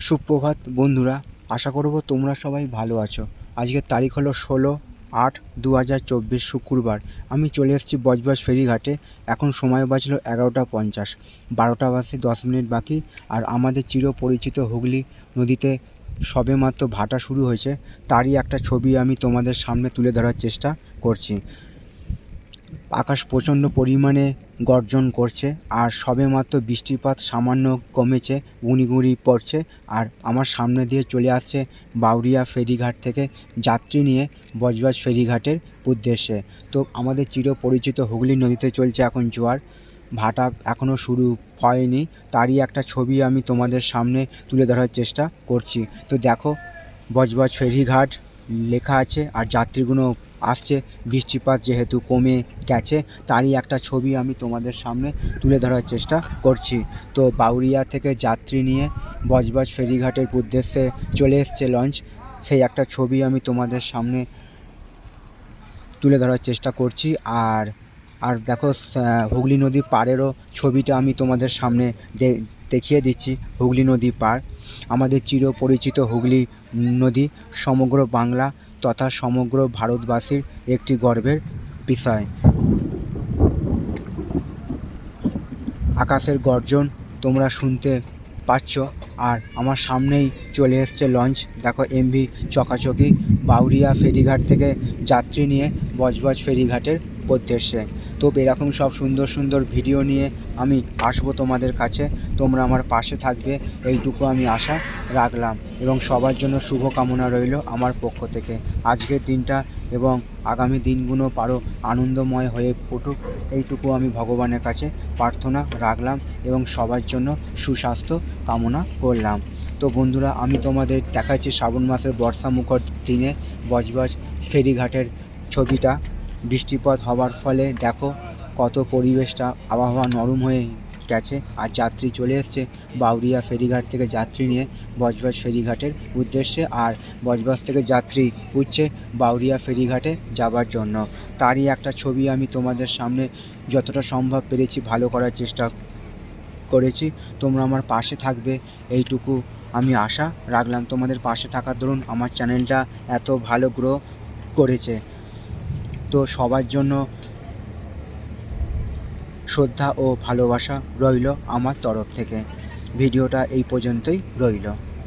সুপ্রভাত, বন্ধুরা। আশা করব তোমরা সবাই ভালো আছো। আজকের তারিখ হলো ষোলো আট দু হাজার চব্বিশ শুক্রবার। আমি চলে এসেছি বজবজ ফেরিঘাটে। এখন সময় বাজলো এগারোটা পঞ্চাশ। বারোটা বাজতে দশ মিনিট বাকি। আর আমাদের চিরপরিচিত হুগলি নদীতে সবেমাত্র ভাটা শুরু হয়েছে। তারই একটা ছবি আমি তোমাদের সামনে তুলে ধরার চেষ্টা করছি। আকাশ প্রচণ্ড পরিমাণে গর্জন করছে আর সবেমাত্র বৃষ্টিপাত সামান্য কমেছে গুঁড়ি পড়ছে আর আমার সামনে দিয়ে চলে আসছে বাউরিয়া ফেরিঘাট থেকে যাত্রী নিয়ে বজবাজ ফেরিঘাটের উদ্দেশ্যে। তো আমাদের চিরপরিচিত হুগলি নদীতে চলছে এখন জোয়ার। ভাটা এখনও শুরু হয়নি, তারই একটা ছবি আমি তোমাদের সামনে তুলে ধরার চেষ্টা করছি। তো দেখো, বজবজ ফেরিঘাট লেখা আছে আর যাত্রীগুলো আসছে, বৃষ্টিপাত যেহেতু কমে গেছে, তারই একটা ছবি আমি তোমাদের সামনে তুলে ধরার চেষ্টা করছি। তো বাউরিয়া থেকে যাত্রী নিয়ে বজবজ ফেরিঘাটের উদ্দেশ্যে চলে এসছে লঞ্চ। সেই একটা ছবি আমি তোমাদের সামনে তুলে ধরার চেষ্টা করছি। আর আর দেখো হুগলি নদী পাড়েরও ছবিটা আমি তোমাদের সামনে দেখিয়ে দিচ্ছি, হুগলি নদী পাড়। আমাদের চিরপরিচিত হুগলি নদী, সমগ্র বাংলা তথা সমগ্র ভারতবাসীর একটি গর্বের বিষয়। আকাশের গর্জন তোমরা শুনতে পাচ্ছ আর আমার সামনেই চলে এসছে লঞ্চ। দেখো এমভি চকাচকি বাউরিয়া ফেরিঘাট থেকে যাত্রী নিয়ে বজবজ ফেরিঘাটের উদ্দেশ্যে। তো এরকম সব সুন্দর সুন্দর ভিডিও নিয়ে আমি আসব তোমাদের কাছে। তোমরা আমার পাশে থাকবে। এইটুকু আমি আশা রাখলাম। এবং সবার জন্য শুভ কামনা রইল আমার পক্ষ থেকে। আজকের দিনটা এবং আগামী দিনগুলো পারো আনন্দময় হয়ে ফুটুক এইটুকু আমি ভগবানের কাছে প্রার্থনা রাখলাম এবং সবার জন্য সুস্বাস্থ্য কামনা করলাম। তো বন্ধুরা, আমি তোমাদের দেখাচ্ছি শ্রাবণ মাসের বর্ষা মুখর দিনে বজবজ ফেরিঘাটের ছবিটা। বৃষ্টিপাত হওয়ার ফলে দেখো কত পরিবেশটা আবহাওয়া নরম হয়ে গেছে। আর যাত্রী চলে এসছে বাউরিয়া ফেরিঘাট থেকে যাত্রী নিয়ে বজবজ ফেরিঘাটের উদ্দেশ্যে। আর বজবজ থেকে যাত্রী উঠছে বাউরিয়া ফেরিঘাটে যাবার জন্য। তারই একটা ছবি আমি তোমাদের সামনে যতটা সম্ভব পেরেছি, ভালো করার চেষ্টা করেছি। তোমরা আমার পাশে থাকবে, এইটুকু আমি আশা রাখলাম। তোমাদের পাশে থাকার দরুন আমার চ্যানেলটা এত ভালো গ্রো করেছে। সবার জন্য শ্রদ্ধা ও ভালোবাসা রইল আমার তরফ থেকে। ভিডিওটা এই পর্যন্তই রইল।